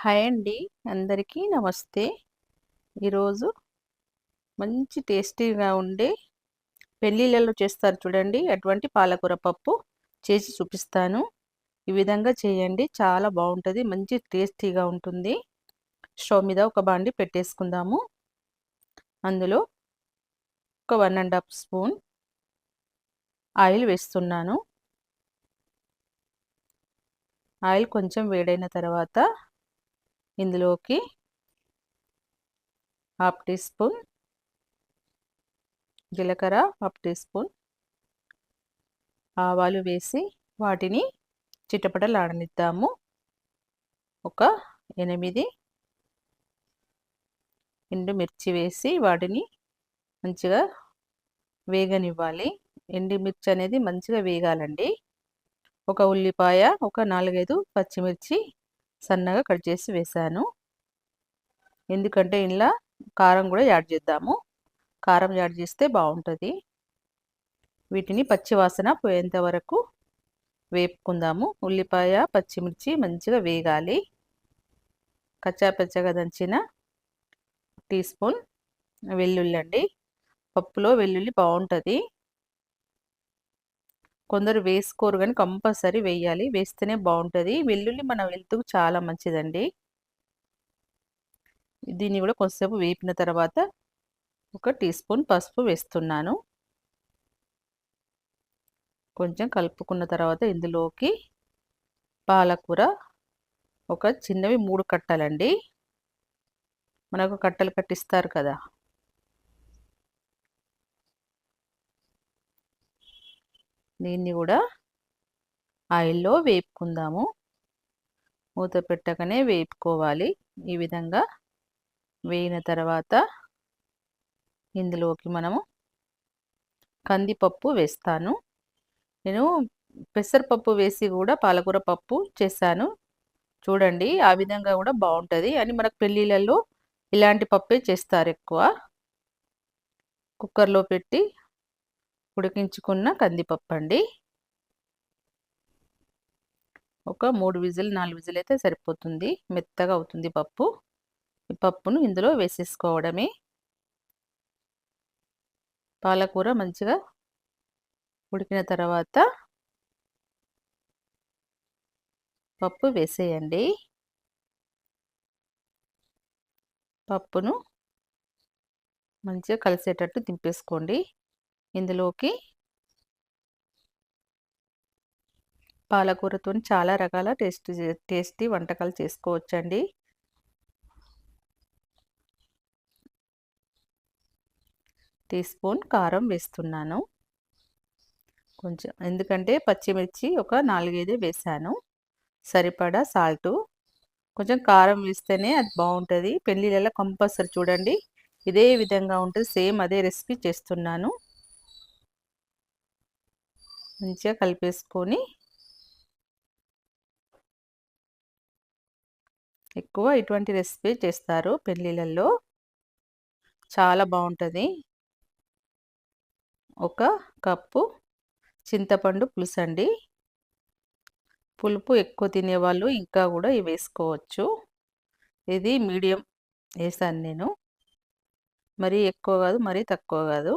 Hi అండి. అందరికీ నమస్తే. ఈరోజు మంచి టేస్టీగా ఉండే పెళ్ళిళ్ళలో చేస్తారు చూడండి. అటువంటి పాలకూర పప్పు చేసి చూపిస్తాను. ఈ విధంగా చేయండి. చాలా బాగుంటుంది. మంచి టేస్టీగా ఉంటుంది. స్టవ్ మీద ఒక బాండి పెట్టేసుకుందాము. అందులో ఒక one and half spoon oil వేస్తున్నాను. ఆయిల్ కొంచెం వేడైన తర్వాత ఇందులోకి హాఫ్ టీ స్పూన్ జీలకర్ర హాఫ్ టీ స్పూన్ ఆవాలు వేసి వాటిని చిటపటలాడనిద్దాము. ఒక ఎనిమిది ఎండుమిర్చి వేసి వాటిని మంచిగా వేగనివ్వాలి. ఎండుమిర్చి అనేది మంచిగా వేగాలండి. ఒక ఉల్లిపాయ ఒక నాలుగైదు పచ్చిమిర్చి సన్నగా కట్ చేసి వేసాను. ఎందుకంటే ఇలా కారం కూడా యాడ్ చేద్దాము. కారం యాడ్ చేస్తే బాగుంటుంది. వీటిని పచ్చివాసన పోయేంత వరకు వేపుకుందాము. ఉల్లిపాయ పచ్చిమిర్చి మంచిగా వేగాలి. కచ్చాపచ్చగా దంచిన టీ స్పూన్ వెల్లుల్లి అండి. పప్పులో వెల్లుల్లి బాగుంటుంది. కొందరు వేసుకోరు కానీ కంపల్సరీ వేయాలి. వేస్తేనే బాగుంటుంది. వెల్లుల్లి మన వెళ్తుకు చాలా మంచిదండి. దీన్ని కూడా కొంతసేపు వేపిన తర్వాత ఒక టీ స్పూన్ పసుపు వేస్తున్నాను. కొంచెం కలుపుకున్న తర్వాత ఇందులోకి పాలకూర ఒక చిన్నవి మూడు కట్టలండి. మనకు కట్టలు కట్టిస్తారు కదా. దీన్ని కూడా ఆయిల్లో వేపుకుందాము. మూత పెట్టకనే వేపుకోవాలి. ఈ విధంగా వేయిన తర్వాత ఇందులోకి మనము కందిపప్పు వేస్తాను. నేను పెసరపప్పు వేసి కూడా పాలకూర పప్పు చేశాను. చూడండి ఆ విధంగా కూడా బాగుంటుంది అని మనకు పెళ్ళిళ్ళల్లో ఇలాంటి పప్పే చేస్తారు ఎక్కువ. కుక్కర్లో పెట్టి ఉడికించుకున్న కందిపప్పు అండి. ఒక మూడు విజిల్ నాలుగు విజిల్ అయితే సరిపోతుంది. మెత్తగా అవుతుంది పప్పు. ఈ పప్పును ఇందులో వేసేసుకోవడమే. పాలకూర మంచిగా ఉడికిన తర్వాత పప్పు వేసేయండి. పప్పును మంచిగా కలిసేటట్టు దింపేసుకోండి. ఇందులోకి పాలకూరతో చాలా రకాల టేస్ట్ టేస్టీ వంటకాలు చేసుకోవచ్చండి. టీ స్పూన్ కారం వేస్తున్నాను. కొంచెం ఎందుకంటే పచ్చిమిర్చి ఒక నాలుగైదు వేసాను. సరిపడా సాల్టు. కొంచెం కారం వేస్తేనే అది బాగుంటుంది. పెళ్ళిళ్ళలో కంపల్సరీ చూడండి. ఇదే విధంగా ఉంటుంది సేమ్ అదే రెసిపీ చేస్తున్నాను. మంచిగా కలిపేసుకొని ఎక్కువ ఇటువంటి రెసిపీ చేస్తారు పెళ్ళిళ్ళల్లో. చాలా బాగుంటుంది. ఒక కప్పు చింతపండు పులుసు అండి. పులుపు ఎక్కువ తినేవాళ్ళు ఇంకా కూడా ఇవి వేసుకోవచ్చు. ఇది మీడియం వేసాను నేను. మరీ ఎక్కువ కాదు మరీ తక్కువ కాదు.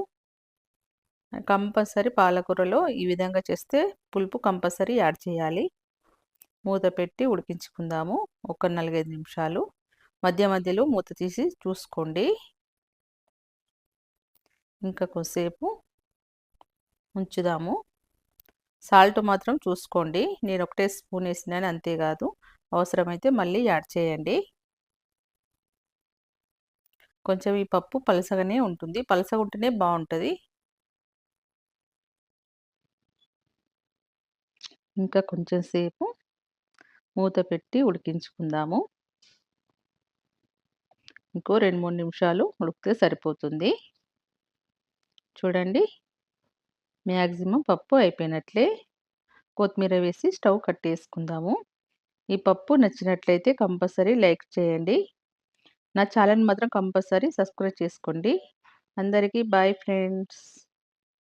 కంపల్సరీ పాలకూరలో ఈ విధంగా చేస్తే పులుపు కంపల్సరీ యాడ్ చేయాలి. మూత పెట్టి ఉడికించుకుందాము. ఒక నలభై నిమిషాలు. మధ్య మధ్యలో మూత తీసి చూసుకోండి. ఇంకా కొద్దిసేపు ఉంచుదాము. సాల్ట్ మాత్రం చూసుకోండి. నేను ఒకటే స్పూన్ వేసినాను అంతేకాదు. అవసరమైతే మళ్ళీ యాడ్ చేయండి. కొంచెం ఈ పప్పు పలసగానే ఉంటుంది. పలసగా ఉంటేనే బాగుంటుంది. ఇంకా కొంచెం సేపు మూత పెట్టి ఉడికించుకుందాము. ఇంకో రెండు మూడు నిమిషాలు ఉడికితే సరిపోతుంది. చూడండి. మ్యాక్సిమం పప్పు అయిపోయినట్లే కొత్తిమీర వేసి స్టవ్ కట్టేసుకుందాము. ఈ పప్పు నచ్చినట్లయితే కంపల్సరీ లైక్ చేయండి. నా ఛానల్ మాత్రం కంపల్సరీ సబ్స్క్రైబ్ చేసుకోండి. అందరికీ బాయ్ ఫ్రెండ్స్.